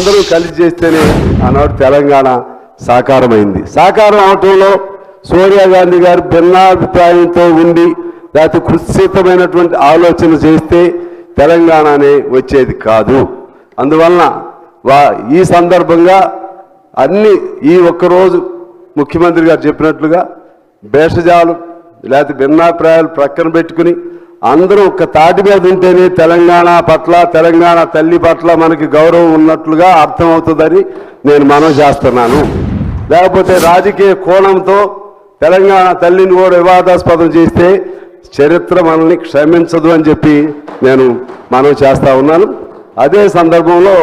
అందరూ కలిసి చేస్తేనే ఆనాడు తెలంగాణ సాకారమైంది. సాకారం అవటంలో సోనియా గాంధీ గారు భిన్నాభిప్రాయంతో ఉండి లేకపోతే కుత్సితమైనటువంటి ఆలోచన చేస్తే తెలంగాణ అనే వచ్చేది కాదు. అందువలన వా ఈ సందర్భంగా అన్ని ఈ ఒక్కరోజు ముఖ్యమంత్రి గారు చెప్పినట్లుగా భేషజాలు లేకపోతే భిన్నాభిప్రాయాలు ప్రక్కన పెట్టుకుని అందరూ ఒక తాటి మీద ఉంటేనే తెలంగాణ పట్ల తెలంగాణ తల్లి పట్ల మనకి గౌరవం ఉన్నట్లుగా అర్థమవుతుందని నేను మనం చేస్తున్నాను. లేకపోతే రాజకీయ కోణంతో తెలంగాణ తల్లిని కూడా వివాదాస్పదం చేస్తే చరిత్ర మనల్ని క్షమించదు అని చెప్పి నేను మనం చేస్తూ ఉన్నాను. అదే సందర్భంలో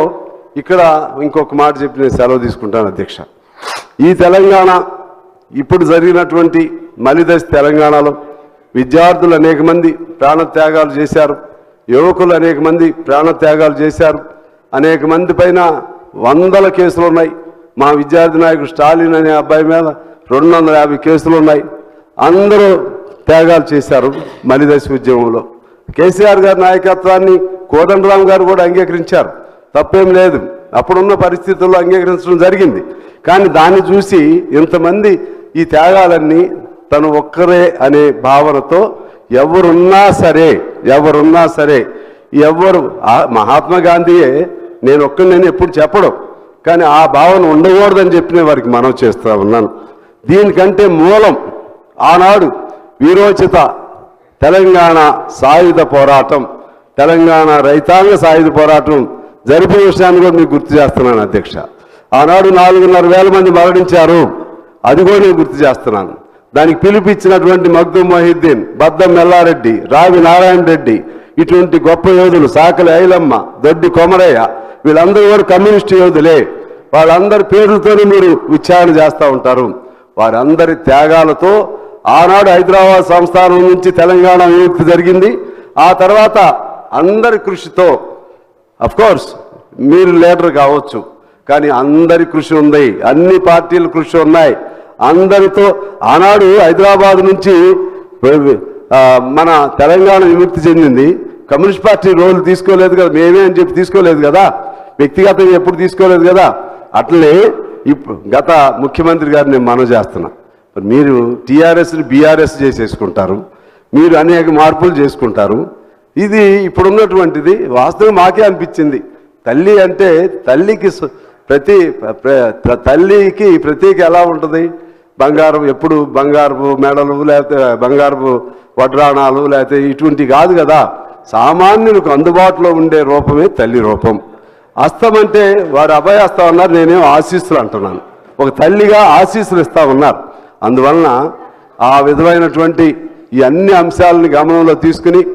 ఇక్కడ ఇంకొక మాట చెప్పి నేను సెలవు తీసుకుంటాను అధ్యక్ష. ఈ తెలంగాణ ఇప్పుడు జరిగినటువంటి మలిదశ తెలంగాణలో విద్యార్థులు అనేక మంది ప్రాణత్యాగాలు చేశారు. యువకులు అనేక మంది ప్రాణత్యాగాలు చేశారు. అనేక మంది పైన వందల కేసులు ఉన్నాయి మా విద్యార్థి నాయకుడు స్టాలిన్ అనే అబ్బాయి మీద రెండు వందల యాభై కేసులు ఉన్నాయి అందరూ త్యాగాలు చేశారు మలిదశ ఉద్యమంలో. కేసీఆర్ గారి నాయకత్వాన్ని కోదండరామ్ గారు కూడా అంగీకరించారు. తప్పేం లేదు. అప్పుడున్న పరిస్థితుల్లో అంగీకరించడం జరిగింది. కానీ దాన్ని చూసి ఇంతమంది ఈ త్యాగాలన్నీ తను ఒక్కరే అనే భావనతో ఎవరున్నా సరే ఎవరున్నా సరే ఎవరు ఆ మహాత్మా గాంధీయే నేను ఒక్కడిని ఎప్పుడు చెప్పడం కానీ ఆ భావన ఉండకూడదని చెప్పిన వారికి మనం చేస్తూ ఉన్నాను. దీనికంటే మూలం ఆనాడు వీరోచిత తెలంగాణ సాయుధ పోరాటం తెలంగాణ రైతాంగ సాయుధ పోరాటం జరిపిన విషయాన్ని కూడా మీకు గుర్తు చేస్తున్నాను అధ్యక్ష. ఆనాడు నాలుగున్నర వేల మంది మరణించారు. అది కూడా నేను గుర్తు చేస్తున్నాను. దానికి పిలిపించినటువంటి మగ్దుమ్ మొహిద్దీన్ బద్దం మెల్లారెడ్డి రావి నారాయణ రెడ్డి ఇటువంటి గొప్ప యోధులు సాకలి ఐలమ్మ దొడ్డి కొమరయ్య వీళ్ళందరూ కూడా కమ్యూనిస్ట్ యోధులే. వాళ్ళందరి పేర్లతోనే మీరు విచారణ చేస్తూ ఉంటారు. వారందరి త్యాగాలతో ఆనాడు హైదరాబాద్ సంస్థానం నుంచి తెలంగాణ విముక్తి జరిగింది. ఆ తర్వాత అందరి కృషితో కోర్స్ మీరు లీడర్ కావచ్చు. కానీ అందరి కృషి ఉంది. అన్ని పార్టీల కృషి ఉన్నాయి. అందరితో ఆనాడు హైదరాబాద్ నుంచి మన తెలంగాణ విముక్తి చెందింది. కమ్యూనిస్ట్ పార్టీ రోల్ తీసుకోలేదు కదా మేమే అని చెప్పి తీసుకోలేదు కదా. వ్యక్తిగతంగా ఎప్పుడు తీసుకోలేదు కదా. అట్లే గత ముఖ్యమంత్రి గారు నేను మనవి చేస్తున్నా. మరి మీరు టీఆర్ఎస్ని బీఆర్ఎస్ చేసేసుకుంటారు. మీరు అనేక మార్పులు చేసుకుంటారు. ఇది ఇప్పుడున్నటువంటిది. వాస్తవం మాకే అనిపించింది. తల్లి అంటే తల్లికి ప్రతి తల్లికి ప్రతీక ఎలా ఉంటుంది? బంగారం ఎప్పుడు బంగారపు మెడలు లేకపోతే బంగారపు వడ్రాణాలు లేకపోతే ఇటువంటి కాదు కదా. సామాన్యులకు అందుబాటులో ఉండే రూపమే తల్లి రూపం. అస్తం అంటే వారు అభయస్తం అన్నారు నేనేం ఆశీస్సులు అంటున్నాను. ఒక తల్లిగా ఆశీస్సులు ఇస్తా ఉన్నారు. అందువలన ఆ విధమైనటువంటి ఈ అన్ని అంశాలని గమనంలో తీసుకుని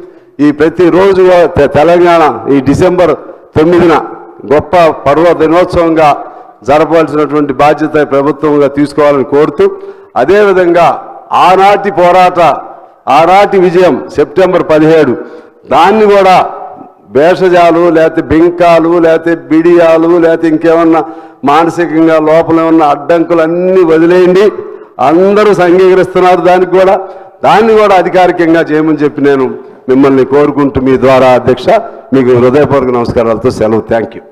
ఈ ప్రతిరోజు తెలంగాణ ఈ డిసెంబర్ తొమ్మిదిన గొప్ప పర్వ దినోత్సవంగా జరపాల్సినటువంటి బాధ్యత ప్రభుత్వంగా తీసుకోవాలని కోరుతూ అదేవిధంగా ఆనాటి పోరాట ఆనాటి విజయం సెప్టెంబర్ పదిహేడు దాన్ని కూడా భేషజాలు లేకపోతే బింకాలు లేకపోతే బిడియాలు లేకపోతే ఇంకేమన్నా మానసికంగా లోపల ఉన్న అడ్డంకులన్నీ వదిలేయండి. అందరూ సంఘీకరిస్తున్నారు దానికి కూడా. దాన్ని కూడా అధికారికంగా చేయమని చెప్పి నేను మిమ్మల్ని కోరుకుంటూ మీ ద్వారా అధ్యక్ష మీకు హృదయపూర్వక నమస్కారాలతో సెలవు. Thank you